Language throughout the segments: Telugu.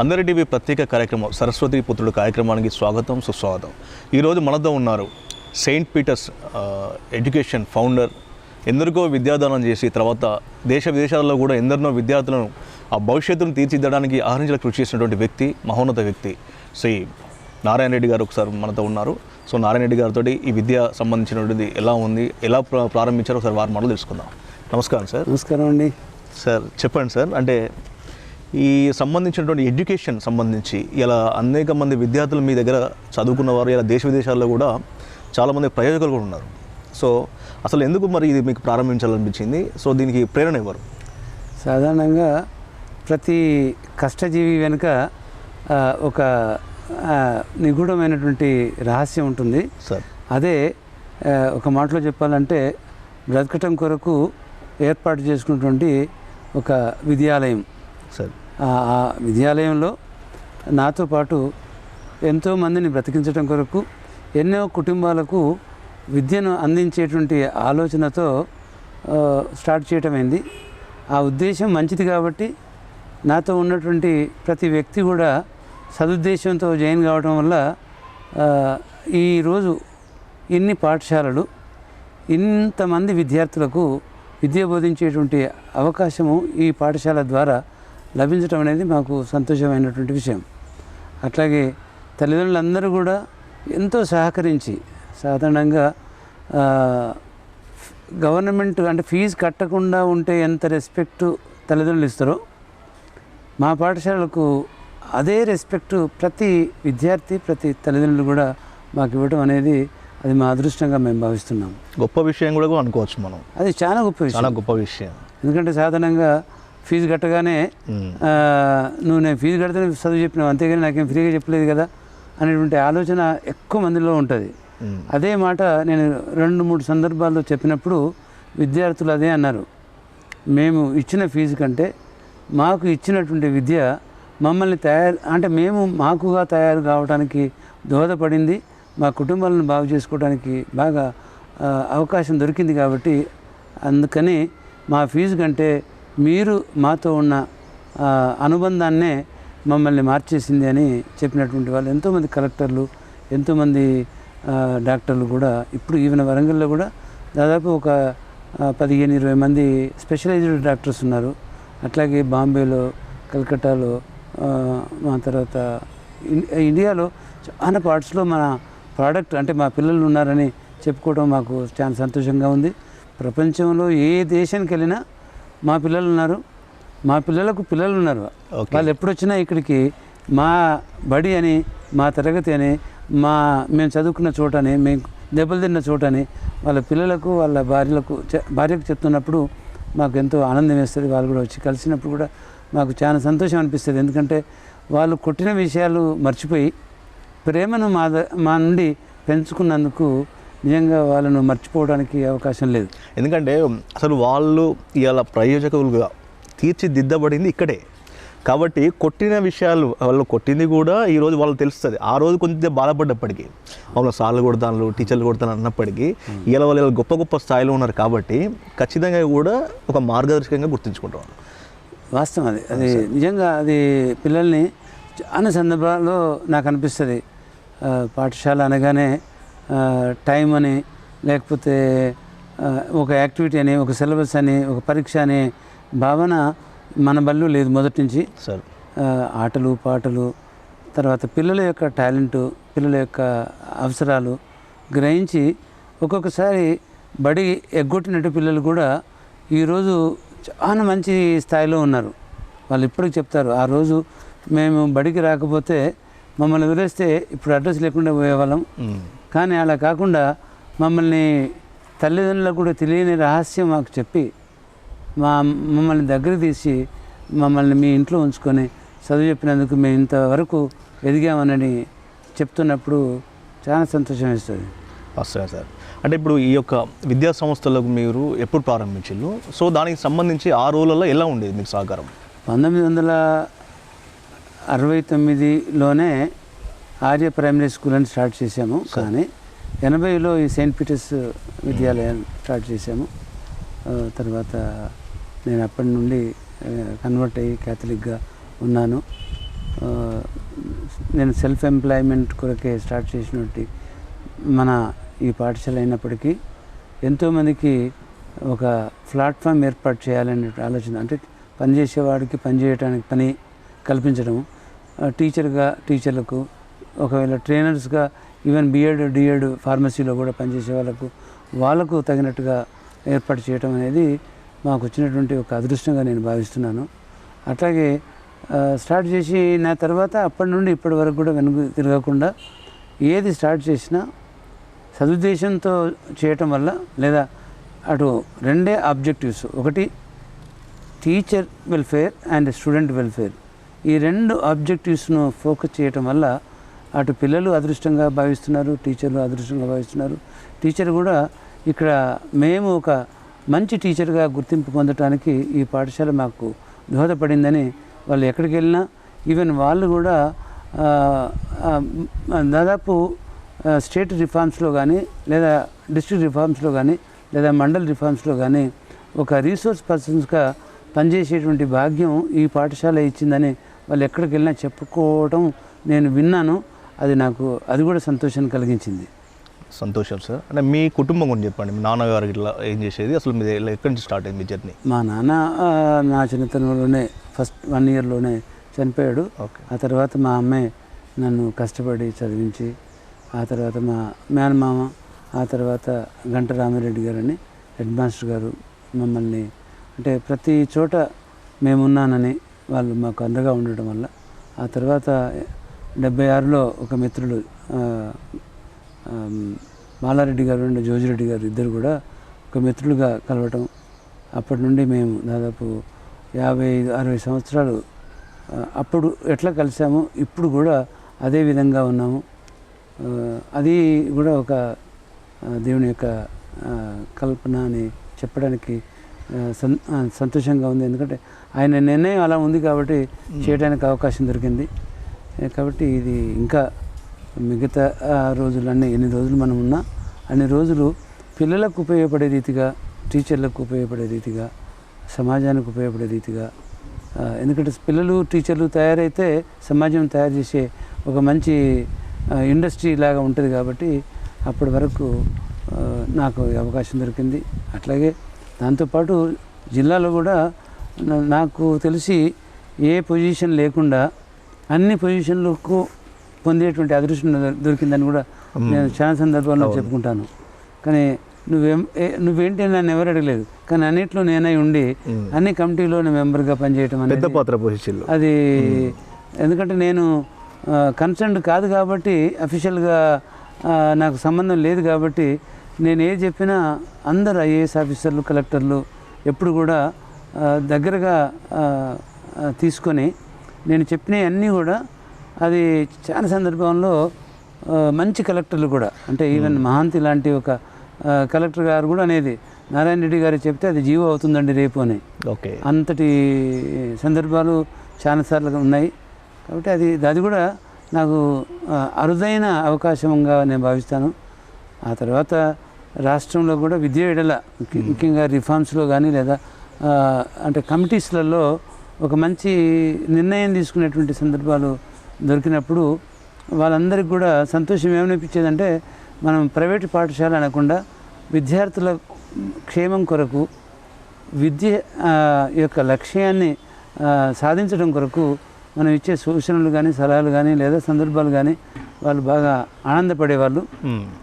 అందరి టీవీ ప్రత్యేక కార్యక్రమం సరస్వతి పుత్రుడు కార్యక్రమానికి స్వాగతం సుస్వాగతం. ఈరోజు మనతో ఉన్నారు సెయింట్ పీటర్స్ ఎడ్యుకేషన్ ఫౌండర్ ఎందరికో విద్యాదానం చేసి తర్వాత దేశ విదేశాల్లో కూడా ఎందరినో విద్యార్థులను ఆ భవిష్యత్తును తీర్చిదిద్దడానికి ఆహరించల కృషి చేసినటువంటి వ్యక్తి మహోన్నత వ్యక్తి శ్రీ నారాయణ రెడ్డి గారు ఒకసారి మనతో ఉన్నారు. సో నారాయణ రెడ్డి గారితో ఈ విద్య సంబంధించినటువంటిది ఎలా ఉంది ఎలా ప్ర- ప్రారంభించారో ఒకసారి వారి మాటలు తెలుసుకుందాం. నమస్కారం సార్. నమస్కారం అండి. సార్ చెప్పండి సార్. అంటే ఈ సంబంధించినటువంటి ఎడ్యుకేషన్ సంబంధించి ఇలా అనేక మంది విద్యార్థులు మీ దగ్గర చదువుకున్న వారు ఇలా దేశ విదేశాల్లో కూడా చాలామంది ప్రయోజకులు కూడా ఉన్నారు. సో అసలు ఎందుకు మరి ఇది మీకు ప్రారంభించాలనిపించింది? సో దీనికి ప్రేరణ ఎవరు? సాధారణంగా ప్రతి కష్టజీవి వెనుక ఒక నిగూఢమైనటువంటి రహస్యం ఉంటుంది. సార్. అదే ఒక మాటలో చెప్పాలంటే బ్రతకటం కొరకు ఏర్పాటు చేసుకున్నటువంటి ఒక విద్యాలయం. సార్. ఆ విద్యాలయంలో నాతో పాటు ఎంతో మందిని బ్రతికించడం కొరకు ఎన్నో కుటుంబాలకు విద్యను అందించేటువంటి ఆలోచనతో స్టార్ట్ చేయటమైంది. ఆ ఉద్దేశం మంచిది కాబట్టి నాతో ఉన్నటువంటి ప్రతి వ్యక్తి కూడా సదుద్దేశంతో జాయిన్ కావడం వల్ల ఈరోజు ఇన్ని పాఠశాలలు ఇంతమంది విద్యార్థులకు విద్య బోధించేటువంటి అవకాశము ఈ పాఠశాల ద్వారా లభించడం అనేది మాకు సంతోషమైనటువంటి విషయం. అట్లాగే తల్లిదండ్రులందరూ కూడా ఎంతో సహకరించి సాధారణంగా గవర్నమెంట్ అంటే ఫీజు కట్టకుండా ఉంటే ఎంత రెస్పెక్ట్ తల్లిదండ్రులు ఇస్తారో మా పాఠశాలకు అదే రెస్పెక్ట్ ప్రతి విద్యార్థి ప్రతి తల్లిదండ్రులు కూడా మాకు ఇవ్వడం అనేది అది మా అదృష్టంగా మేము భావిస్తున్నాం. గొప్ప విషయం కూడా అనుకోవచ్చు మనం. అది చాలా గొప్ప విషయం. చాలా గొప్ప విషయం. ఎందుకంటే సాధారణంగా ఫీజు కట్టగానే నువ్వు నేను ఫీజు కడితే చదువు చెప్పినావు అంతేగాని నాకేం ఫ్రీగా చెప్పలేదు కదా అనేటువంటి ఆలోచన ఎక్కువ మందిలో ఉంటుంది. అదే మాట నేను రెండు మూడు సందర్భాల్లో చెప్పినప్పుడు విద్యార్థులు అదే అన్నారు. మేము ఇచ్చిన ఫీజు కంటే మాకు ఇచ్చినటువంటి విద్య మమ్మల్ని తయారు అంటే మేము మాకుగా తయారు కావడానికి దోహదపడింది మా కుటుంబాలను బాగు చేసుకోవడానికి బాగా అవకాశం దొరికింది కాబట్టి అందుకని మా ఫీజు కంటే మీరు మాతో ఉన్న అనుబంధాన్నే మమ్మల్ని మార్చేసింది అని చెప్పినటువంటి వాళ్ళు ఎంతోమంది కలెక్టర్లు ఎంతోమంది డాక్టర్లు కూడా ఇప్పుడు ఈవెన్ వరంగల్లో కూడా దాదాపు ఒక పదిహేను ఇరవై మంది స్పెషలైజ్డ్ డాక్టర్స్ ఉన్నారు. అట్లాగే బాంబేలో కలకట్టాలో మా తర్వాత ఇన్- ఇండియాలో చాలా పార్ట్స్లో మన ప్రోడక్ట్ అంటే మా పిల్లలు ఉన్నారని చెప్పుకోవడం మాకు చాలా సంతోషంగా ఉంది. ప్రపంచంలో ఏ దేశానికి వెళ్ళినా మా పిల్లలు ఉన్నారు మా పిల్లలకు పిల్లలు ఉన్నారు. వాళ్ళు ఎప్పుడు వచ్చినా ఇక్కడికి మా బడి అని మా తరగతి అని మా మేము చదువుకున్న చోటని మేము దెబ్బలు తిన్న చోటని వాళ్ళ పిల్లలకు వాళ్ళ భార్యలకు భార్యకు చెప్తున్నప్పుడు మాకు ఎంతో ఆనందం వేస్తుంది. వాళ్ళు కూడా వచ్చి కలిసినప్పుడు కూడా మాకు చాలా సంతోషం అనిపిస్తుంది. ఎందుకంటే వాళ్ళు కొట్టిన విషయాలు మర్చిపోయి ప్రేమను మా ద- మా నుండి పెంచుకున్నందుకు నిజంగా వాళ్ళను మర్చిపోవడానికి అవకాశం లేదు. ఎందుకంటే అసలు వాళ్ళు ఇలా ప్రయోజకులుగా తీర్చిదిద్దబడింది ఇక్కడే. కాబట్టి కొట్టిన విషయాలు వాళ్ళు కొట్టింది కూడా ఈరోజు వాళ్ళు తెలుస్తుంది. ఆ రోజు కొంచెం బాధపడ్డప్పటికీ వాళ్ళు సార్లు కొడతాను టీచర్లు కొడతాను అన్నప్పటికీ ఇలా వాళ్ళు ఇలా గొప్ప గొప్ప స్థాయిలో ఉన్నారు కాబట్టి ఖచ్చితంగా కూడా ఒక మార్గదర్శకంగా గుర్తుంచుకుంటాం వాస్తవం అది. అది నిజంగా అది పిల్లల్ని చాలా సందర్భాల్లో నాకు అనిపిస్తుంది. పాఠశాల అనగానే టైం అని లేకపోతే ఒక యాక్టివిటీ అని ఒక సిలబస్ అని ఒక పరీక్ష అనే భావన మన బళ్ళు లేదు మొదటి నుంచి. సార్. ఆటలు పాటలు తర్వాత పిల్లల యొక్క టాలెంటు పిల్లల యొక్క అవసరాలు గ్రహించి ఒక్కొక్కసారి బడి ఎగ్గొట్టినట్టు పిల్లలు కూడా ఈరోజు చాలా మంచి స్థాయిలో ఉన్నారు. వాళ్ళు ఇప్పటికి చెప్తారు ఆ రోజు మేము బడికి రాకపోతే మమ్మల్ని వదిలేస్తే ఇప్పుడు అడ్రస్ లేకుండా పోయేవాళ్ళం. కానీ అలా కాకుండా మమ్మల్ని తల్లిదండ్రులకు కూడా తెలియని రహస్యం మాకు చెప్పి మా మమ్మల్ని దగ్గర తీసి మమ్మల్ని మీ ఇంట్లో ఉంచుకొని చదువు చెప్పినందుకు మేము ఇంతవరకు ఎదిగామనని చెప్తున్నప్పుడు చాలా సంతోషం వేస్తుంది. వస్తాయి సార్. అంటే ఇప్పుడు ఈ యొక్క విద్యా సంస్థలకు మీరు ఎప్పుడు ప్రారంభించారు సో దానికి సంబంధించి ఆ రోజులలో ఎలా ఉండేది మీకు సహకారం? పంతొమ్మిది వందల అరవై తొమ్మిదిలోనే ఆర్య ప్రైమరీ స్కూల్ అని స్టార్ట్ చేశాము కానీ ఎనభైలో ఈ సెయింట్ పీటర్స్ విద్యాలయం స్టార్ట్ చేశాము. ఆ, తర్వాత నేను అప్పటి నుండి కన్వర్ట్ అయ్యి క్యాథలిక్గా ఉన్నాను. నేను సెల్ఫ్ ఎంప్లాయ్మెంట్ కొరకే స్టార్ట్ చేసినట్టు మన ఈ పాఠశాల అయినప్పటికీ ఎంతోమందికి ఒక ప్లాట్ఫామ్ ఏర్పాటు చేయాలనే ఆలోచన అంటే పనిచేసేవాడికి పని చేయడానికి పని కల్పించడం. టీచర్గా టీచర్లకు ఒకవేళ ట్రైనర్స్గా even B Ed D Ed ఫార్మసీలో కూడా పనిచేసే వాళ్ళకు వాళ్ళకు తగినట్టుగా ఏర్పాటు చేయటం అనేది మాకు వచ్చినటువంటి ఒక అదృష్టంగా నేను భావిస్తున్నాను. అట్లాగే స్టార్ట్ చేసి నా తర్వాత అప్పటి నుండి ఇప్పటి వరకు కూడా వెనుక తిరగకుండా ఏది స్టార్ట్ చేసినా సదుద్దేశంతో చేయటం వల్ల లేదా అటు రెండే ఆబ్జెక్టివ్స్ ఒకటి teacher welfare and student welfare. ఈ రెండు ఆబ్జెక్టివ్స్ను ఫోకస్ చేయటం వల్ల అటు పిల్లలు అదృష్టంగా భావిస్తున్నారు టీచర్లు అదృష్టంగా భావిస్తున్నారు. టీచర్ కూడా ఇక్కడ మేము ఒక మంచి టీచర్గా గుర్తింపు పొందటానికి ఈ పాఠశాల మాకు దోహదపడిందని వాళ్ళు ఎక్కడికి వెళ్ళినా ఈవెన్ వాళ్ళు కూడా దాదాపు స్టేట్ రిఫార్మ్స్లో కానీ లేదా డిస్ట్రిక్ట్ రిఫార్మ్స్లో కానీ లేదా మండల్ రిఫార్మ్స్లో కానీ ఒక రీసోర్స్ పర్సన్స్గా పనిచేసేటువంటి భాగ్యం ఈ పాఠశాల ఇచ్చిందని వాళ్ళు ఎక్కడికి వెళ్ళినా చెప్పుకోవటం నేను విన్నాను. అది నాకు అది కూడా సంతోషాన్ని కలిగించింది. సంతోషం సార్. అంటే మీ కుటుంబం గురించి చెప్పండి. మీ నాన్నగారు ఇట్లా ఏం చేసేది? అసలు మీది ఎక్కడి నుంచి స్టార్ట్ అయింది మీ జర్నీ? మా నాన్న నా చిన్నతనంలోనే ఫస్ట్ వన్ ఇయర్లోనే చనిపోయాడు. ఓకే. ఆ తర్వాత మా అమ్మాయి నన్ను కష్టపడి చదివించి ఆ తర్వాత మా మేనమామ ఆ తర్వాత గంట రామిరెడ్డి గారని హెడ్ మాస్టర్ గారు మమ్మల్ని అంటే ప్రతి చోట మేమున్నానని వాళ్ళు మాకు అండగా ఉండటం వల్ల. ఆ తర్వాత డెబ్బై ఆరులో ఒక మిత్రుడు మాలారెడ్డి గారు అండ్ జోజిరెడ్డి గారు ఇద్దరు కూడా ఒక మిత్రులుగా కలవటం. అప్పటి నుండి మేము దాదాపు యాభై ఐదు అరవై సంవత్సరాలు అప్పుడు ఎట్లా కలిసామో ఇప్పుడు కూడా అదే విధంగా ఉన్నాము. అది కూడా ఒక దేవుని యొక్క కల్పన అని చెప్పడానికి సంతోషంగా ఉంది. ఎందుకంటే ఆయన నిర్ణయం అలా ఉంది కాబట్టి చేయడానికి అవకాశం దొరికింది. కాబట్టి ఇది ఇంకా మిగతా రోజులు అన్ని ఎన్ని రోజులు మనం ఉన్నా అన్ని రోజులు పిల్లలకు ఉపయోగపడే రీతిగా టీచర్లకు ఉపయోగపడే రీతిగా సమాజానికి ఉపయోగపడే రీతిగా ఎందుకంటే పిల్లలు టీచర్లు తయారైతే సమాజం తయారు చేసే ఒక మంచి ఇండస్ట్రీ లాగా ఉంటుంది కాబట్టి అప్పటి వరకు నాకు అవకాశం దొరికింది. అట్లాగే దాంతోపాటు జిల్లాలో కూడా నాకు తెలిసి ఏ పొజిషన్ లేకుండా అన్ని పొజిషన్లకు పొందేటువంటి అదృష్టం దొరికిందని కూడా నేను చాలా సందర్భాల్లో చెప్పుకుంటాను. కానీ నువ్వేం ఏ- నువ్వేంటి అని నన్ను ఎవరు అడగలేదు. కానీ అన్నిట్లో నేనై ఉండి. అన్ని కమిటీలోని మెంబర్గా పనిచేయటం పెద్ద అనేది పాత్ర పోషించిల్లు అది ఎందుకంటే నేను కన్సర్న్ కాదు కాబట్టి అఫీషియల్గా నాకు సంబంధం లేదు కాబట్టి నేను ఏది చెప్పినా అందరు ఐఏఎస్ ఆఫీసర్లు కలెక్టర్లు ఎప్పుడు కూడా దగ్గరగా తీసుకొని నేను చెప్పినవి అన్నీ కూడా అది చాలా సందర్భంలో మంచి కలెక్టర్లు కూడా అంటే ఈవెన్ మహాంతి లాంటి ఒక కలెక్టర్ గారు కూడా అనేది నారాయణ రెడ్డి గారు చెప్తే అది జీవో అవుతుందండి రేపు అని. ఓకే. అంతటి సందర్భాలు చాలాసార్లు ఉన్నాయి. కాబట్టి అది అది కూడా నాకు అరుదైన అవకాశంగా నేను భావిస్తాను. ఆ తర్వాత రాష్ట్రంలో కూడా విద్య ఎడల ముఖ్య- ముఖ్యంగా రిఫార్మ్స్లో కానీ లేదా అంటే కమిటీస్లలో ఒక మంచి నిర్ణయం తీసుకునేటువంటి సందర్భాలు దొరికినప్పుడు వాళ్ళందరికీ కూడా సంతోషం ఏమనిపించేదంటే మనం ప్రైవేట్ పాఠశాల అనకుండా విద్యార్థుల క్షేమం కొరకు విద్య యొక్క లక్ష్యాన్ని సాధించడం కొరకు మనం ఇచ్చే సూచనలు కానీ సలహాలు కానీ లేదా సందర్భాలు కానీ వాళ్ళు బాగా ఆనందపడేవాళ్ళు.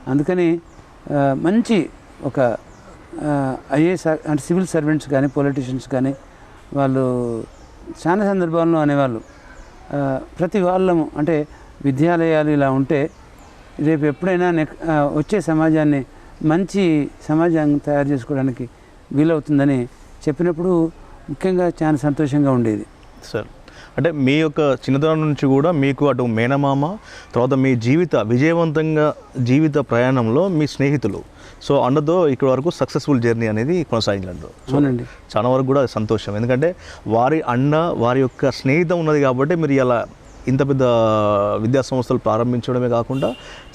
అందుకని మంచి ఒక ఐఏఎస్ అంటే సివిల్ సర్వెంట్స్ కానీ పొలిటీషియన్స్ కానీ వాళ్ళు చాలా సందర్భాల్లో అనేవాళ్ళు. ప్రతి వాళ్ళము అంటే విద్యాలయాలు ఇలా ఉంటే రేపు ఎప్పుడైనా నెక్ వచ్చే సమాజాన్ని మంచి సమాజాన్ని తయారు చేసుకోవడానికి వీలవుతుందని చెప్పినప్పుడు ముఖ్యంగా చాలా సంతోషంగా ఉండేది. సార్ అంటే మీ యొక్క చిన్నతనం నుంచి కూడా మీకు అటు మేనమామ తర్వాత మీ జీవిత విజయవంతంగా జీవిత ప్రయాణంలో మీ స్నేహితులు. సో అండతో ఇక్కడ వరకు సక్సెస్ఫుల్ జర్నీ అనేది కొనసాగించారు సో అవునండి. చాలా వరకు కూడా సంతోషం. ఎందుకంటే వారి అండ వారి యొక్క స్నేహితం ఉన్నది కాబట్టి మీరు ఇలా ఇంత పెద్ద విద్యా సంస్థలు ప్రారంభించడమే కాకుండా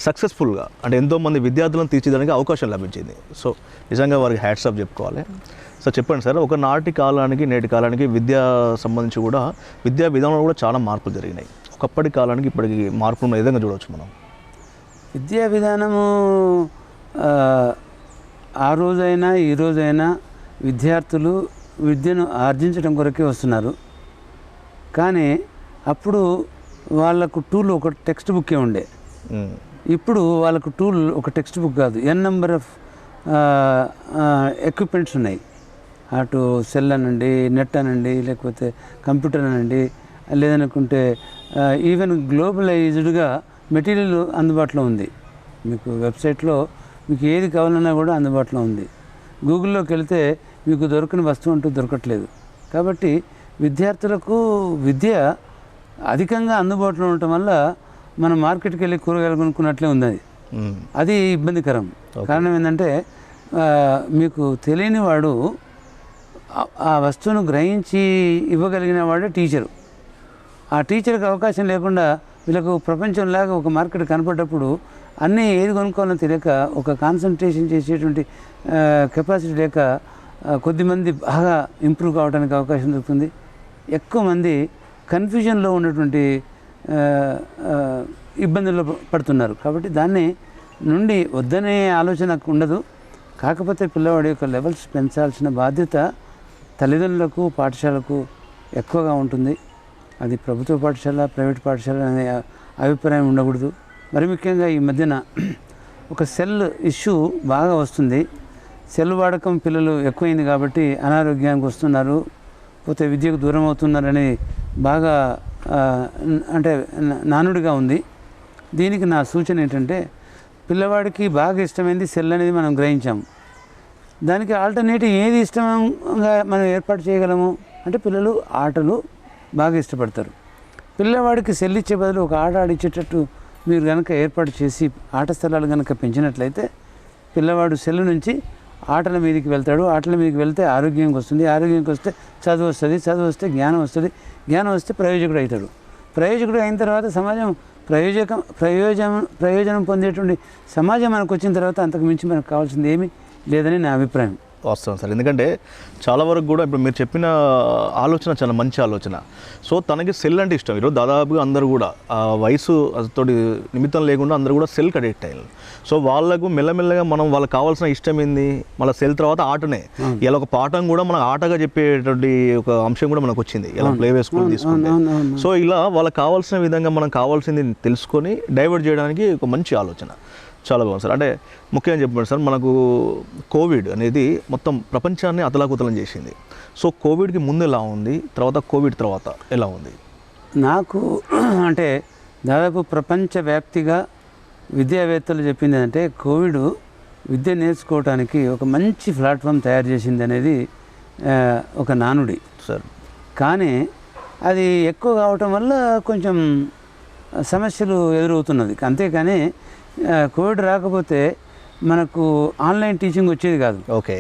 సక్సెస్ఫుల్గా అంటే ఎంతోమంది విద్యార్థులను తీర్చిదానికి అవకాశం లభించింది. సో నిజంగా వారికి హ్యాట్సాప్ చెప్పుకోవాలి. సో చెప్పండి సార్ ఒక నాటి కాలానికి నేటి కాలానికి విద్యా సంబంధించి కూడా విద్యా విధానంలో కూడా చాలా మార్పులు జరిగినాయి. ఒకప్పటి కాలానికి ఇప్పటికి మార్పు ఉన్న విధంగా చూడవచ్చు మనం. విద్యా విధానము ఆ, రోజైనా ఈ రోజైనా విద్యార్థులు విద్యను ఆర్జించడం కొరకే వస్తున్నారు. కానీ అప్పుడు వాళ్ళకు టూల్ ఒక టెక్స్ట్ బుక్కే ఉండే. ఇప్పుడు వాళ్ళకు టూల్ ఒక టెక్స్ట్ బుక్ కాదు. ఎన్ నెంబర్ ఆఫ్ ఎక్విప్మెంట్స్ ఉన్నాయి. అటు సెల్ అనండి నెట్ అనండి లేకపోతే కంప్యూటర్ అనండి లేదనుకుంటే ఈవెన్ గ్లోబలైజ్డ్గా మెటీరియల్ అందుబాటులో ఉంది. మీకు వెబ్సైట్లో మీకు ఏది కావాలన్నా కూడా అందుబాటులో ఉంది. గూగుల్లోకి వెళ్తే మీకు దొరకని వస్తువు అంటూ దొరకట్లేదు. కాబట్టి విద్యార్థులకు విద్య అధికంగా అందుబాటులో ఉండటం వల్ల మనం మార్కెట్కి వెళ్ళి కూరగాయలు కొనుక్కున్నట్లే ఉంది అది అది ఇబ్బందికరం. కారణం ఏంటంటే మీకు తెలియని వాడు ఆ- వస్తువును గ్రహించి ఇవ్వగలిగిన వాడే టీచరు. ఆ టీచర్కి అవకాశం లేకుండా వీళ్ళకు ప్రపంచంలాగా ఒక మార్కెట్ కనపడ్డప్పుడు అన్నీ ఏది కొనుక్కోవాలో తెలియక ఒక కాన్సన్ట్రేషన్ చేసేటువంటి కెపాసిటీ లేక కొద్దిమంది బాగా ఇంప్రూవ్ కావడానికి అవకాశం దొరుకుతుంది. ఎక్కువ మంది కన్ఫ్యూజన్లో ఉన్నటువంటి ఇబ్బందుల్లో పడుతున్నారు. కాబట్టి దాన్ని నుండి వద్దనే ఆలోచన ఉండదు. కాకపోతే పిల్లవాడి యొక్క లెవెల్స్ పెంచాల్సిన బాధ్యత తల్లిదండ్రులకు పాఠశాలకు ఎక్కువగా ఉంటుంది. అది ప్రభుత్వ పాఠశాల ప్రైవేట్ పాఠశాల అనే అభిప్రాయం ఉండకూడదు. మరి ముఖ్యంగా ఈ మధ్యన ఒక సెల్ ఇష్యూ బాగా వస్తుంది. సెల్ వాడకం పిల్లలు ఎక్కువైంది కాబట్టి అనారోగ్యానికి వస్తున్నారు. పోతే విద్యకు దూరం అవుతున్నారని బాగా అంటే నానుడిగా ఉంది. దీనికి నా సూచన ఏంటంటే పిల్లవాడికి బాగా ఇష్టమైంది సెల్ అనేది మనం గ్రహించాము. దానికి ఆల్టర్నేటివ్ ఏది ఇష్టంగా మనం ఏర్పాటు చేయగలము? అంటే పిల్లలు ఆటలు బాగా ఇష్టపడతారు. పిల్లవాడికి సెల్ ఇచ్చే బదులు ఒక ఆట ఆడిచ్చేటట్టు మీరు కనుక ఏర్పాటు చేసి ఆట స్థలాలు కనుక పెంచినట్లయితే పిల్లవాడు సెల్ నుంచి ఆటల మీదకి వెళ్తాడు. ఆటల మీదకి వెళ్తే ఆరోగ్యంకి వస్తుంది. ఆరోగ్యంకి వస్తే చదువు వస్తుంది. చదువు వస్తే జ్ఞానం వస్తుంది. జ్ఞానం వస్తే ప్రయోజకుడు అవుతాడు. ప్రయోజకుడు అయిన తర్వాత సమాజం ప్రయోజకం ప్రయోజనం ప్రయోజనం పొందేటువంటి సమాజం మనకు వచ్చిన తర్వాత అంతకు మించి మనకు కావాల్సింది ఏమీ? లేదని నా అభిప్రాయం. వాస్తవం సార్. ఎందుకంటే చాలా వరకు కూడా ఇప్పుడు మీరు చెప్పిన ఆలోచన చాలా మంచి ఆలోచన. సో తనకి సెల్ అంటే ఇష్టం. ఈరోజు దాదాపుగా అందరూ కూడా ఆ వయసు తోటి నిమిత్తం లేకుండా అందరూ కూడా సెల్ అడిక్ట్ అయ్యారు. సో వాళ్ళకు మెల్లమెల్లగా మనం వాళ్ళకి కావాల్సిన ఇష్టం ఏంది? మళ్ళీ సెల్ తర్వాత ఆటనే. ఇలా ఒక పాఠం కూడా మనకు ఆటగా చెప్పేటువంటి ఒక అంశం కూడా మనకు వచ్చింది. ఇలా ప్లే వేసుకుని తీసుకుంటే. అవును. సో ఇలా వాళ్ళకి కావాల్సిన విధంగా మనం కావాల్సింది తెలుసుకొని డైవర్ట్ చేయడానికి ఒక మంచి ఆలోచన. చాలా బాగుంది సార్. అంటే ముఖ్యంగా చెప్పండి సార్ మనకు కోవిడ్ అనేది మొత్తం ప్రపంచాన్ని అతలాకుతలం చేసింది. సో కోవిడ్కి ముందు ఎలా ఉంది? తర్వాత కోవిడ్ తర్వాత ఎలా ఉంది? నాకు అంటే దాదాపు ప్రపంచవ్యాప్తిగా విద్యావేత్తలు చెప్పింది అంటే కోవిడ్ విద్య నేర్చుకోవడానికి ఒక మంచి ప్లాట్ఫామ్ తయారు చేసింది అనేది ఒక నానుడి. సార్. కానీ అది ఎక్కువ కావటం వల్ల కొంచెం సమస్యలు ఎదురవుతున్నది. అంతేకాని కోవిడ్ రాకపోతే మనకు ఆన్లైన్ టీచింగ్ వచ్చేది కాదు. ఓకే.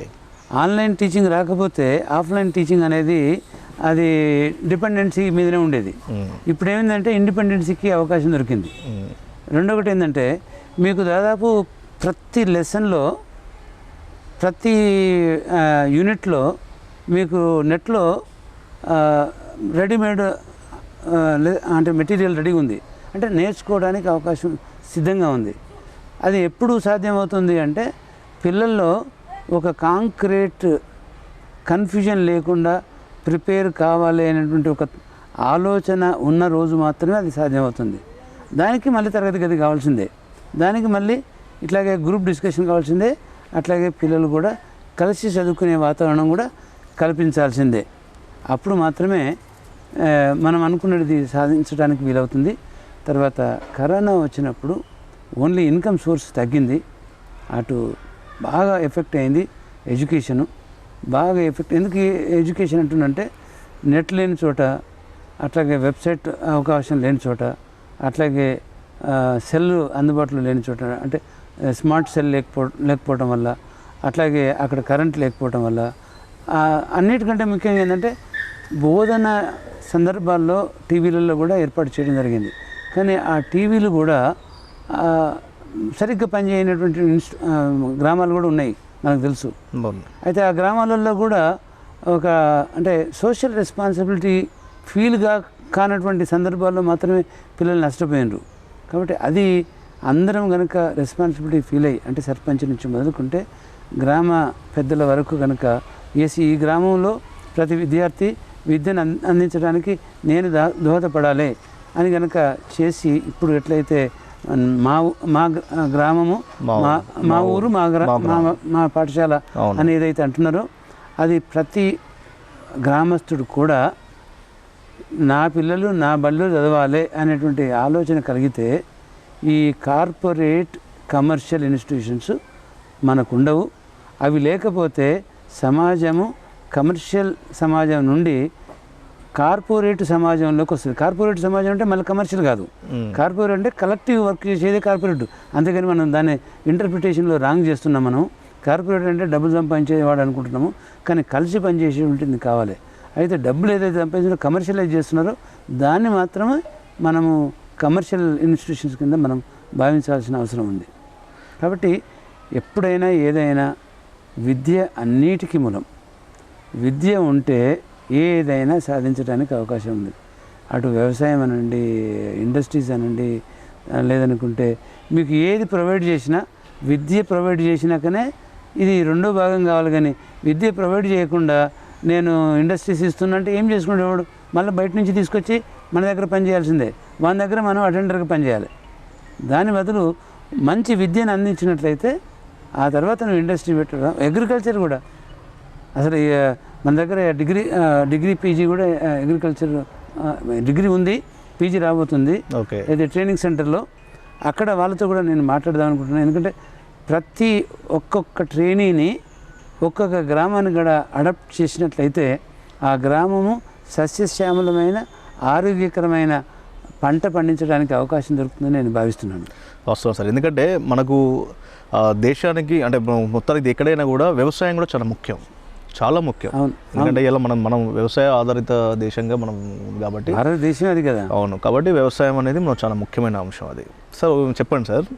ఆన్లైన్ టీచింగ్ రాకపోతే ఆఫ్లైన్ టీచింగ్ అనేది అది డిపెండెన్సీ మీదనే ఉండేది. ఇప్పుడు ఏమైందంటే ఇండిపెండెన్సీకి అవకాశం దొరికింది. రెండొకటి ఏంటంటే మీకు దాదాపు ప్రతి లెసన్లో ప్రతి యూనిట్లో మీకు నెట్లో రెడీమేడ్ అంటే మెటీరియల్ రెడీగా ఉంది అంటే నేర్చుకోవడానికి అవకాశం సిద్ధంగా ఉంది. అది ఎప్పుడు సాధ్యమవుతుంది అంటే పిల్లల్లో ఒక కాంక్రీట్ కన్ఫ్యూజన్ లేకుండా ప్రిపేర్ కావాలి అనేటువంటి ఒక ఆలోచన ఉన్న రోజు మాత్రమే అది సాధ్యమవుతుంది. దానికి మళ్ళీ తరగతి గది కావాల్సిందే. దానికి మళ్ళీ ఇట్లాగే గ్రూప్ డిస్కషన్ కావాల్సిందే. అట్లాగే పిల్లలు కూడా కలిసి చదువుకునే వాతావరణం కూడా కల్పించాల్సిందే. అప్పుడు మాత్రమే మనం అనుకున్నది సాధించడానికి వీలవుతుంది. తర్వాత కరోనా వచ్చినప్పుడు ఓన్లీ ఇన్కమ్ సోర్స్ తగ్గింది. అటు బాగా ఎఫెక్ట్ అయింది ఎడ్యుకేషను బాగా ఎఫెక్ట్ ఎందుకు ఎడ్యుకేషన్ అంటుందంటే నెట్ లేని చోట అట్లాగే వెబ్సైట్ అవకాశం లేని చోట అట్లాగే సెల్ అందుబాటులో లేని చోట అంటే స్మార్ట్ సెల్ లేకపో లేకపోవటం వల్ల అట్లాగే అక్కడ కరెంట్ లేకపోవటం వల్ల అన్నిటికంటే ముఖ్యంగా ఏంటంటే బోధన సందర్భాల్లో టీవీలలో కూడా ఏర్పాటు చేయడం జరిగింది. కానీ ఆ టీవీలు కూడా సరిగ్గా పనిచేయనటువంటి గ్రామాలు కూడా ఉన్నాయి మనకు తెలుసు. అయితే ఆ గ్రామాలలో కూడా ఒక అంటే సోషల్ రెస్పాన్సిబిలిటీ ఫీల్గా కానటువంటి సందర్భాల్లో మాత్రమే పిల్లలు నష్టపోయినరు. కాబట్టి అది అందరం కనుక రెస్పాన్సిబిలిటీ ఫీల్ అయ్యి అంటే సర్పంచ్ నుంచి మొదలుకుంటే గ్రామ పెద్దల వరకు కనుక ఏసి ఈ గ్రామంలో ప్రతి విద్యార్థి విద్యను అందించడానికి నేను దా దోహదపడాలి అని కనుక చేసి ఇప్పుడు ఎట్లయితే మా మా గ్ర- గ్రామము మా మా ఊరు, మా మా గ్రా పాఠశాల. అని ఏదైతే అంటున్నారో అది ప్రతి గ్రామస్తుడు కూడా నా పిల్లలు నా బళ్ళు చదవాలి అనేటువంటి ఆలోచన కలిగితే ఈ కార్పొరేట్ కమర్షియల్ ఇన్స్టిట్యూషన్స్ మనకు ఉండవు అవి లేకపోతే సమాజము కమర్షియల్ సమాజం నుండి కార్పొరేట్ సమాజంలోకి వస్తుంది. కార్పొరేట్ సమాజం అంటే మళ్ళీ కమర్షియల్ కాదు. కార్పొరేట్ అంటే కలెక్టివ్ వర్క్ చేసేదే కార్పొరేట్. అంతేగాని మనం దాన్ని ఇంటర్ప్రిటేషన్లో రాంగ్ చేస్తున్నాం మనం. కార్పొరేట్ అంటే డబ్బులు సంపాదించేవాడు అనుకుంటున్నాము. కానీ కలిసి పనిచేసేటువంటిది కావాలి. అయితే డబ్బులు ఏదైతే సంపాదించారో కమర్షియలైజ్ చేస్తున్నారో దాన్ని మాత్రమే మనము కమర్షియల్ ఇన్స్టిట్యూషన్స్ కింద మనం భావించాల్సిన అవసరం ఉంది. కాబట్టి ఎప్పుడైనా ఏదైనా విద్య అన్నిటికీ మూలం. విద్య ఉంటే ఏదైనా సాధించడానికి అవకాశం ఉంది. అటు వ్యవసాయం అనండి ఇండస్ట్రీస్ అనండి లేదనుకుంటే మీకు ఏది ప్రొవైడ్ చేసినా విద్య ప్రొవైడ్ చేసినాకనే ఇది రెండో భాగం కావాలి కానీ విద్య ప్రొవైడ్ చేయకుండా నేను ఇండస్ట్రీస్ ఇస్తున్నంటే ఏం చేసుకునేవాడు మళ్ళీ బయట నుంచి తీసుకొచ్చి మన దగ్గర పని చేయాల్సిందే. మన దగ్గర మనం అటెండర్గా పనిచేయాలి దాని బదులు మంచి విద్యను అందించినట్లయితే ఆ తర్వాత నువ్వు ఇండస్ట్రీ పెట్టడం అగ్రికల్చర్ కూడా. అసలు మన దగ్గర డిగ్రీ డిగ్రీ పీజీ కూడా అగ్రికల్చర్ డిగ్రీ ఉంది పీజీ రాబోతుంది. ఓకే. అయితే ట్రైనింగ్ సెంటర్లో. అక్కడ వాళ్ళతో కూడా నేను మాట్లాడదాం అనుకుంటున్నాను. ఎందుకంటే ప్రతి ఒక్కొక్క ట్రైనీని ఒక్కొక్క గ్రామాన్ని కూడా అడాప్ట్ చేసినట్లయితే ఆ గ్రామము సస్యశ్యామలమైన ఆరోగ్యకరమైన పంట పండించడానికి అవకాశం దొరుకుతుందని నేను భావిస్తున్నాను. వాస్తవం సార్. ఎందుకంటే మనకు దేశానికి అంటే మొత్తానికి ఎక్కడైనా కూడా వ్యవసాయం కూడా చాలా ముఖ్యం. చాలా ముఖ్యం. ఎందుకంటే ఇలా మనం మనం వ్యవసాయ ఆధారిత దేశంగా మనం కాబట్టి భారతదేశం అది కదా. అవును. కాబట్టి వ్యవసాయం అనేది మనం చాలా ముఖ్యమైన అంశం అది. సార్ చెప్పండి సార్.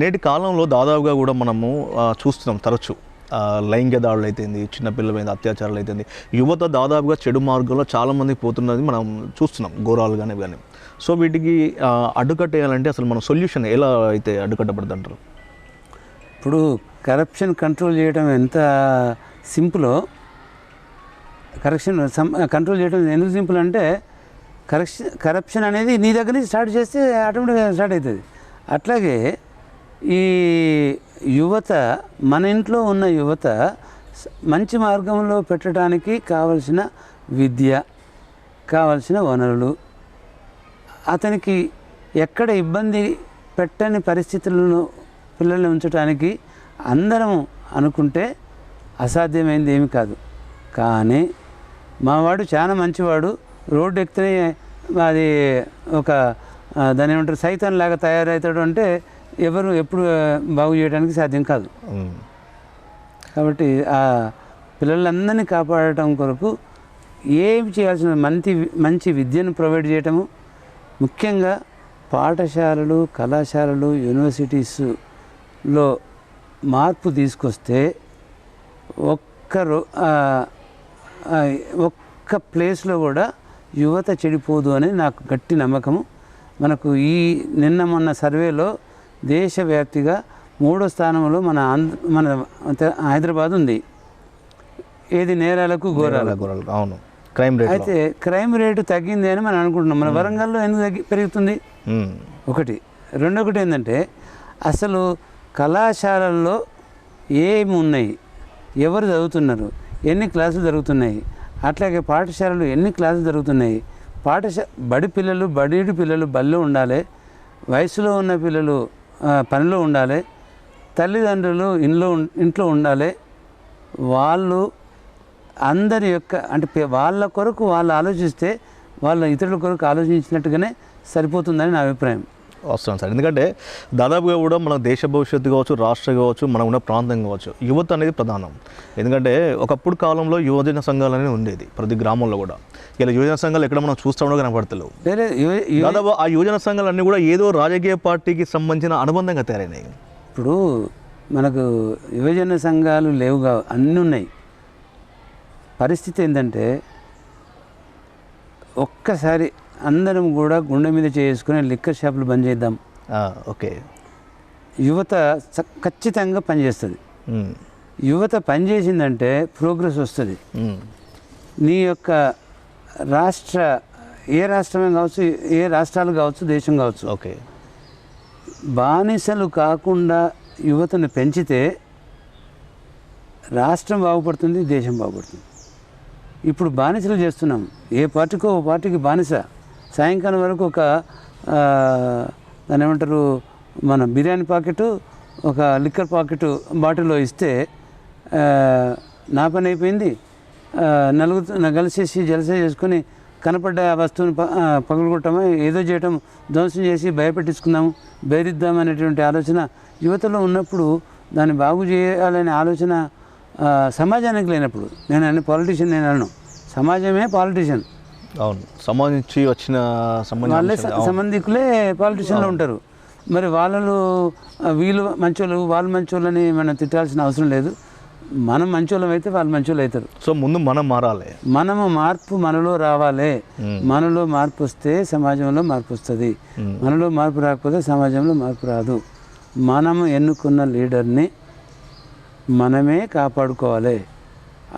నేటి కాలంలో దాదాపుగా కూడా మనము చూస్తున్నాం తరచు. లైంగిక దాడులు అయితేంది చిన్నపిల్లల మీద అత్యాచారాలు అయితేంది. యువత దాదాపుగా చెడు మార్గంలో చాలామంది పోతున్నది మనం చూస్తున్నాం. ఘోరాలు కానీ కానీ సో వీటికి అడ్డుకట్టేయాలంటే అసలు మన సొల్యూషన్ ఎలా అయితే అడ్డుకట్టబడుతుంది అంటారు ఇప్పుడు కరప్షన్ కంట్రోల్ చేయడం ఎంత సింపులో. కరప్షన్ కంట్రోల్ చేయడం ఎందుకు సింపుల్ అంటే కరప్షన్ కరప్షన్ అనేది నీ దగ్గర నుంచి స్టార్ట్ చేస్తే ఆటోమేటిక్గా స్టార్ట్ అవుతుంది. అట్లాగే ఈ యువత మన ఇంట్లో ఉన్న యువత మంచి మార్గంలో పెట్టడానికి కావలసిన విద్య కావలసిన వనరులు అతనికి ఎక్కడ ఇబ్బంది పెట్టని పరిస్థితులను పిల్లల్ని ఉంచడానికి అందరం అనుకుంటే అసాధ్యమైంది ఏమి కాదు. కానీ మావాడు చాలా మంచివాడు. రోడ్డు ఎక్కితే అది ఒక దాని ఏమంటారు సైతం లాగా తయారవుతాడు అంటే ఎవరు ఎప్పుడు బాగు చేయడానికి సాధ్యం కాదు. కాబట్టి ఆ పిల్లలందరినీ కాపాడటం కొరకు ఏమి చేయాల్సిన మంచి మంచి విద్యను ప్రొవైడ్ చేయటము ముఖ్యంగా పాఠశాలలు కళాశాలలు యూనివర్సిటీస్లో మార్పు తీసుకొస్తే ఒక్క రో ఆ, ఆ, ఒక్క ప్లేస్లో కూడా యువత చెడిపోదు అని నాకు గట్టి నమ్మకము. మనకు ఈ నిన్న మొన్న సర్వేలో దేశవ్యాప్తిగా మూడో స్థానంలో మన ఆంధ్ర మన హైదరాబాద్ ఉంది. ఏది నేరాలకు గొర్రెలు, అవును. క్రైమ్ రేట్ అయితే క్రైమ్ రేటు తగ్గింది అని మనం అనుకుంటున్నాం. మన వరంగల్లో ఎందుకు తగ్గి పెరుగుతుంది? ఒకటి. రెండొకటి ఏంటంటే అసలు కళాశాలల్లో ఏమి ఉన్నాయి ఎవరు చదువుతున్నారు? ఎన్ని క్లాసులు జరుగుతున్నాయి? అట్లాగే పాఠశాలలు ఎన్ని క్లాసులు జరుగుతున్నాయి? పాఠశా బడి పిల్లలు బడిడి పిల్లలు బడిలో ఉండాలి వయసులో ఉన్న పిల్లలు పనిలో ఉండాలి తల్లిదండ్రులు ఇంట్లో ఉం- ఇంట్లో ఉండాలి వాళ్ళు అందరి యొక్క అంటే వాళ్ళ కొరకు వాళ్ళు ఆలోచిస్తే వాళ్ళ ఇతరుల కొరకు ఆలోచించినట్టుగానే సరిపోతుందని నా అభిప్రాయం. వస్తాం సార్. ఎందుకంటే దాదాపుగా కూడా మన దేశ భవిష్యత్తు కావచ్చు రాష్ట్ర కావచ్చు మనం ఉన్న ప్రాంతం కావచ్చు యువత అనేది ప్రధానం. ఎందుకంటే ఒకప్పుడు కాలంలో యువజన సంఘాలు అనేది ఉండేది ప్రతి గ్రామంలో కూడా. ఇలా యువజన సంఘాలు ఎక్కడ మనం చూస్తా కూడా కనపడతలేవు. దాదాపు ఆ యువజన సంఘాలు అన్నీ కూడా ఏదో రాజకీయ పార్టీకి సంబంధించిన అనుబంధంగా తయారైనాయి. ఇప్పుడు మనకు యువజన సంఘాలు లేవుగా అన్నీ ఉన్నాయి. పరిస్థితి ఏంటంటే ఒక్కసారి అందరం కూడా గుండె మీద చేసుకుని లిక్కర్ షాపులు బంద్ చేద్దాం. ఓకే. యువత ఖచ్చితంగా పనిచేస్తుంది యువత పనిచేసిందంటే ప్రోగ్రెస్ వస్తుంది. నీ యొక్క రాష్ట్ర ఏ రాష్ట్రమే కావచ్చు ఏ రాష్ట్రాలు కావచ్చు దేశం కావచ్చు. ఓకే. బానిసలు కాకుండా యువతను పెంచితే రాష్ట్రం బాగుపడుతుంది దేశం బాగుపడుతుంది. ఇప్పుడు బానిసలు చేస్తున్నాం. ఏ పార్టీకో ఓ పార్టీకి బానిస. సాయంకాలం వరకు ఒక దాని దాన్ని ఏమంటారు మన బిర్యానీ పాకెట్ ఒక లిక్కర్ పాకెట్ బాటిల్లో ఇస్తే నా పని అయిపోయింది. నలుగురు కలిసేసి జలస చేసుకొని కనపడ్డ వస్తువుని ప- ఏదో చేయటం ధ్వంసం చేసి భయపెట్టించుకుందాము బెదిరిద్దాం అనేటువంటి ఆలోచన యువతలో ఉన్నప్పుడు దాన్ని బాగు చేయాలనే ఆలోచన సమాజానికి లేనప్పుడు నేను అన్ని పాలిటీషియన్ నేను అన్నాను సమాజమే పాలిటీషియన్ అవును. సంబంధించి వచ్చిన వాళ్ళే సంబంధికులే పాలిటీషియన్లో ఉంటారు. మరి వాళ్ళు వీళ్ళు మంచోళ్ళు వాళ్ళు మంచోళ్ళని మనం తిట్టాల్సిన అవసరం లేదు. మనం మంచోళ్ళం అయితే వాళ్ళు మంచోళ్ళు అవుతారు. సో ముందు మనం మారాలి. మనము మార్పు మనలో రావాలి. మనలో మార్పు వస్తే సమాజంలో మార్పు వస్తుంది. మనలో మార్పు రాకపోతే సమాజంలో మార్పు రాదు. మనము ఎన్నుకున్న లీడర్ని మనమే కాపాడుకోవాలి.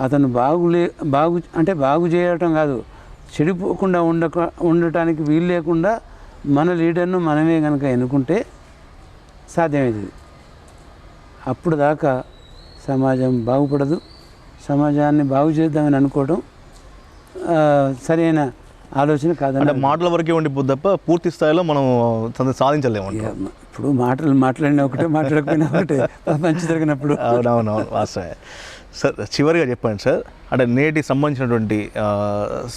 అతను బాగులే బాగు అంటే బాగు చేయటం కాదు. చెడిపోకుండా ఉండక ఉండటానికి వీలు లేకుండా మన లీడర్ను మనమే కనుక ఎన్నుకుంటే సాధ్యమవుతుంది అప్పుడు దాకా సమాజం బాగుపడదు. సమాజాన్ని బాగు చేద్దామని అనుకోవడం సరైన ఆలోచన అంటే కాదని మాటల వరకే ఉండిపోద్ది తప్ప పూర్తి స్థాయిలో మనం సాధించలేము ఇప్పుడు మాటలు మాట్లాడిన ఒకటే మాట్లాడకపోయినా ఒకటే. మంచి జరిగినప్పుడు. అవునవునవును వాస్తవే సార్ చివరిగా చెప్పండి సార్. అంటే నేటి సంబంధించినటువంటి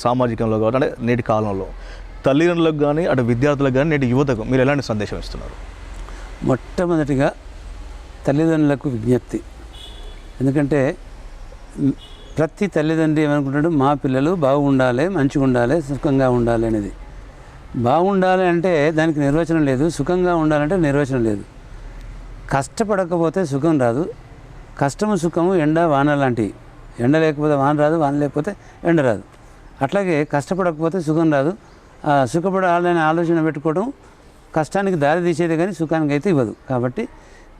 సామాజికంలో కాబట్టి అంటే నేటి కాలంలో తల్లిదండ్రులకు కానీ అటు విద్యార్థులకు కానీ నేటి యువతకు మీరు ఎలాంటి సందేశం ఇస్తున్నారు? మొట్టమొదటిగా తల్లిదండ్రులకు విజ్ఞప్తి. ఎందుకంటే ప్రతి తల్లిదండ్రి ఏమనుకుంటాడు? మా పిల్లలు బాగుండాలి మంచిగా ఉండాలి సుఖంగా ఉండాలి అనేది. బాగుండాలి అంటే దానికి నిర్వచనం లేదు సుఖంగా ఉండాలంటే నిర్వచనం లేదు. కష్టపడకపోతే సుఖం రాదు కష్టము సుఖము ఎండ వాన లాంటివి. ఎండ లేకపోతే వాన రాదు వాన లేకపోతే ఎండ రాదు. అట్లాగే కష్టపడకపోతే సుఖం రాదు. ఆ సుఖపడాలనే ఆలోచన పెట్టుకోవడం కష్టానికి దారి తీసేది కానీ సుఖానికి అయితే ఇవ్వదు. కాబట్టి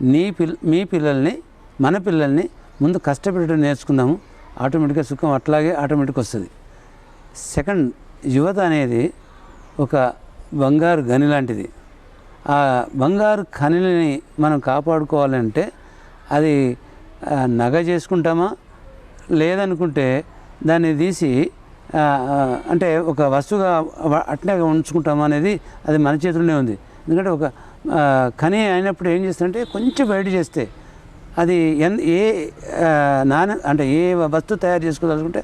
నీ పిల్ మీ పిల్లల్ని మన పిల్లల్ని ముందు కష్టపెట్టడం నేర్చుకుందాము. ఆటోమేటిక్గా సుఖం అట్లాగే ఆటోమేటిక్ వస్తుంది. సెకండ్ యువత అనేది ఒక బంగారు గని లాంటిది. ఆ బంగారు ఖనిని మనం కాపాడుకోవాలంటే అది నగ చేసుకుంటామా? లేదనుకుంటే దాన్ని తీసి అంటే ఒక వస్తువుగా అట్నే ఉంచుకుంటామా అనేది అది మన చేతుల్లోనే ఉంది. ఎందుకంటే ఒక కని అయినప్పుడు ఏం చేస్తారంటే కొంచెం బయట చేస్తే అది ఎన్ ఏ నాన అంటే ఏ వస్తువు తయారు చేసుకోదలుచుకుంటే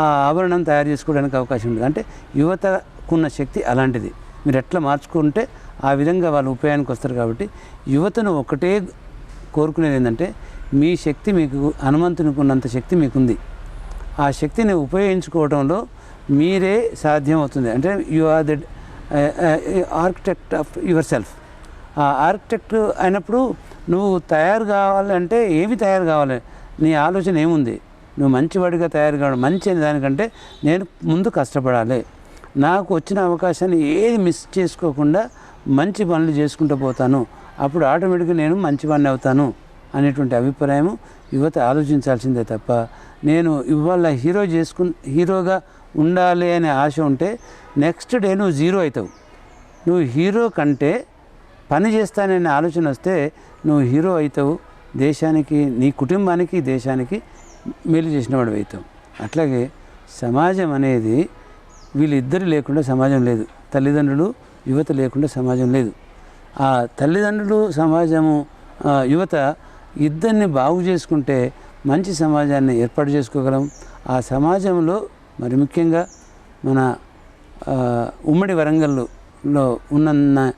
ఆ ఆభరణం తయారు చేసుకోవడానికి అవకాశం ఉంటుంది అంటే యువతకున్న శక్తి అలాంటిది. మీరు ఎట్లా మార్చుకుంటే ఆ విధంగా వాళ్ళు ఉపయోగానికి వస్తారు కాబట్టి యువతను ఒకటే కోరుకునేది ఏంటంటే మీ శక్తి మీకు హనుమంతునికి ఉన్నంత శక్తి మీకుంది. ఆ శక్తిని ఉపయోగించుకోవడంలో మీరే సాధ్యం అవుతుంది అంటే you are the architect of yourself ఆ ఆర్కిటెక్ట్ అయినప్పుడు నువ్వు తయారు కావాలంటే ఏమి తయారు కావాలి? నీ ఆలోచన ఏముంది? నువ్వు మంచివాడిగా తయారు కావడం మంచి అనే దానికంటే నేను ముందు కష్టపడాలి. నాకు వచ్చిన అవకాశాన్ని ఏది మిస్ చేసుకోకుండా మంచి పనులు చేసుకుంటూ పోతాను. అప్పుడు ఆటోమేటిక్గా నేను మంచివాడిని అవుతాను. అనేటువంటి అభిప్రాయం యువత ఆలోచించాల్సిందే తప్ప నేను ఇవాళ హీరో చేసుకు హీరోగా ఉండాలి అనే ఆశ ఉంటే నెక్స్ట్ డే నువ్వు జీరో అవుతావు. నువ్వు హీరో కంటే పని చేస్తాననే ఆలోచన వస్తే నువ్వు హీరో అవుతావు. దేశానికి నీ కుటుంబానికి దేశానికి మేలు చేసిన వాడు అవుతావు. అట్లాగే సమాజం అనేది వీళ్ళిద్దరు లేకుండా సమాజం లేదు. తల్లిదండ్రులు యువత లేకుండా సమాజం లేదు. ఆ తల్లిదండ్రులు సమాజము యువత ఇద్దరిని బాగు చేసుకుంటే మంచి సమాజాన్ని ఏర్పాటు చేసుకోగలం. ఆ సమాజంలో మరి ముఖ్యంగా మన ఉమ్మడి వరంగల్లో ఉన్న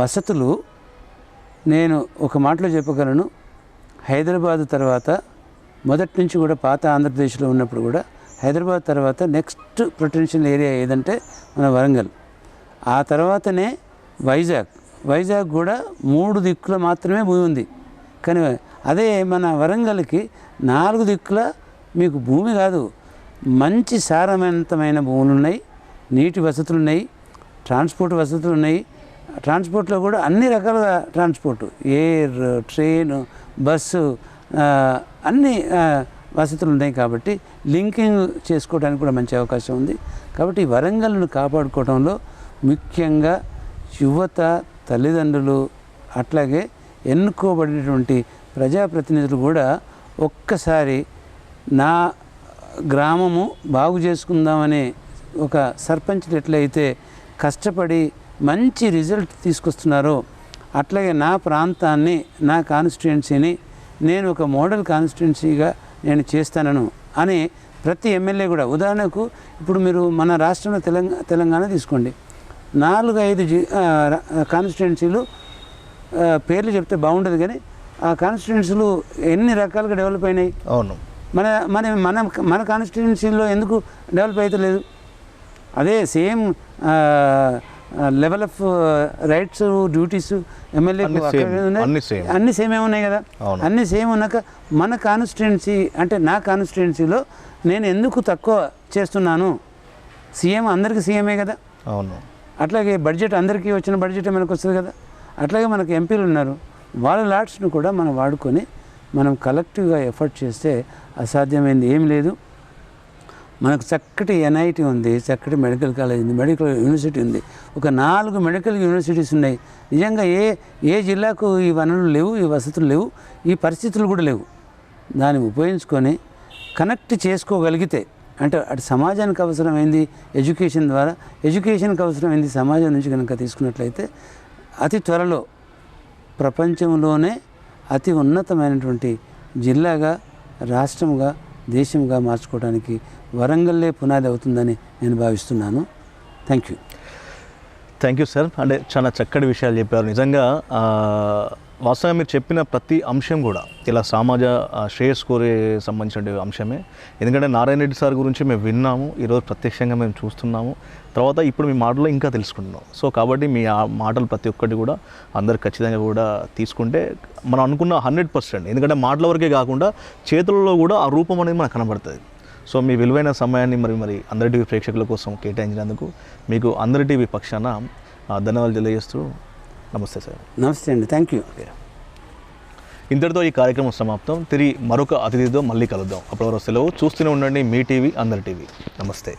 వసతులు నేను ఒక మాటలో చెప్పగలను. హైదరాబాద్ తర్వాత మొదటి నుంచి కూడా పాత ఆంధ్రప్రదేశ్లో ఉన్నప్పుడు కూడా హైదరాబాద్ తర్వాత నెక్స్ట్ ప్రొటెన్షియల్ ఏరియా ఏదంటే మన వరంగల్. ఆ తర్వాతనే వైజాగ్. వైజాగ్ కూడా మూడు దిక్కుల మాత్రమే భూమి ఉంది. కానీ అదే మన వరంగల్కి నాలుగు దిక్కుల మీకు భూమి కాదు మంచి సారవంతమైన భూములు ఉన్నాయి నీటి వసతులు ఉన్నాయి ట్రాన్స్పోర్ట్ వసతులు ఉన్నాయి ట్రాన్స్పోర్ట్లో కూడా అన్ని రకాల ట్రాన్స్పోర్ట్ ఎయిర్ ట్రైన్ బస్సు అన్ని వసతులు ఉన్నాయి కాబట్టి లింకింగ్ చేసుకోవడానికి కూడా మంచి అవకాశం ఉంది. కాబట్టి వరంగల్ను కాపాడుకోవడంలో ముఖ్యంగా యువత తల్లిదండ్రులు అట్లాగే ఎన్నుకోబడినటువంటి ప్రజాప్రతినిధులు కూడా ఒక్కసారి నా గ్రామము బాగు చేసుకుందామనే ఒక సర్పంచ్లు ఎట్లయితే కష్టపడి మంచి రిజల్ట్ తీసుకొస్తున్నారో అట్లాగే నా ప్రాంతాన్ని నా కాన్స్టిట్యుయెన్సీని నేను ఒక మోడల్ కాన్స్టిట్యుయెన్సీగా నేను చేస్తానను అని ప్రతి ఎమ్మెల్యే కూడా. ఉదాహరణకు ఇప్పుడు మీరు మన రాష్ట్రంలో తెలంగాణ తెలంగాణ తీసుకోండి. నాలుగు ఐదు జి కాన్స్టిట్యుయెన్సీలు పేర్లు చెప్తే బాగుండదు కానీ ఆ కాన్స్టిట్యుయెన్సీలు ఎన్ని రకాలుగా డెవలప్ అయినాయి? అవును. మన మన మన మన కాన్స్టిట్యుయెన్సీలో ఎందుకు డెవలప్ అవుతలేదు అదే same level of rights duties MLA అన్ని సేమే ఉన్నాయి. కదా. అన్ని సేమ్ ఉన్నాక మన కాన్స్టిట్యుయెన్సీ అంటే నా కాన్స్టిట్యుయెన్సీలో నేను ఎందుకు తక్కువ చేస్తున్నాను? సీఎం అందరికీ సీఎమే కదా? అవును. అట్లాగే బడ్జెట్ అందరికీ వచ్చిన బడ్జెట్ మనకు వస్తుంది కదా? అట్లాగే మనకు ఎంపీలు ఉన్నారు. వాళ్ళ లాట్స్ను కూడా మనం వాడుకొని మనం కలెక్టివ్గా ఎఫర్ట్ చేస్తే అసాధ్యమైంది. ఏం లేదు. మనకు చక్కటి ఎన్ఐటి ఉంది చక్కటి మెడికల్ కాలేజ్ ఉంది మెడికల్ యూనివర్సిటీ ఉంది. ఒక నాలుగు మెడికల్ యూనివర్సిటీస్ ఉన్నాయి. నిజంగా ఏ ఏ జిల్లాకు ఈ వనరులు లేవు ఈ వసతులు లేవు ఈ పరిస్థితులు కూడా లేవు. దాన్ని ఉపయోగించుకొని కనెక్ట్ చేసుకోగలిగితే అంటే అటు సమాజానికి అవసరమైంది ఎడ్యుకేషన్ ద్వారా ఎడ్యుకేషన్కి అవసరమైంది సమాజం నుంచి కనుక తీసుకున్నట్లయితే అతి త్వరలో ప్రపంచంలోనే అతి ఉన్నతమైనటువంటి జిల్లాగా రాష్ట్రంగా దేశంగా మార్చుకోవడానికి వరంగల్లే పునాది అవుతుందని నేను భావిస్తున్నాను. Thank you thank you sir. అంటే చాలా చక్కటి విషయాలు చెప్పారు. నిజంగా వాస్తవంగా మీరు చెప్పిన ప్రతి అంశం కూడా ఇలా సమాజ శ్రేయస్ కోరే సంబంధించిన అంశమే. ఎందుకంటే నారాయణ రెడ్డి సార్ గురించి మేము విన్నాము ఈరోజు ప్రత్యక్షంగా మేము చూస్తున్నాము. తర్వాత ఇప్పుడు మీ మాటలో ఇంకా తెలుసుకుంటున్నాం. సో కాబట్టి మీ ఆ మాటలు ప్రతి ఒక్కటి కూడా అందరు ఖచ్చితంగా కూడా తీసుకుంటే మనం అనుకున్న హండ్రెడ్ పర్సెంట్. ఎందుకంటే మాటల వరకే కాకుండా చేతులలో కూడా ఆ రూపం అనేది మనకు కనబడుతుంది. సో మీ విలువైన సమయాన్ని మరి మరి అందరి టీవీ ప్రేక్షకుల కోసం కేటాయించినందుకు మీకు అందరి టీవీ పక్షాన ధన్యవాదాలు తెలియజేస్తూ నమస్తే సార్. నమస్తే అండి థ్యాంక్ యూ ఇంతటితో ఈ కార్యక్రమం సమాప్తం. తిరిగి మరొక అతిథితో మళ్ళీ కలుద్దాం. అప్పటి వరకు సెలవు. చూస్తూనే ఉండండి మీ టీవీ అందరి టీవీ. నమస్తే.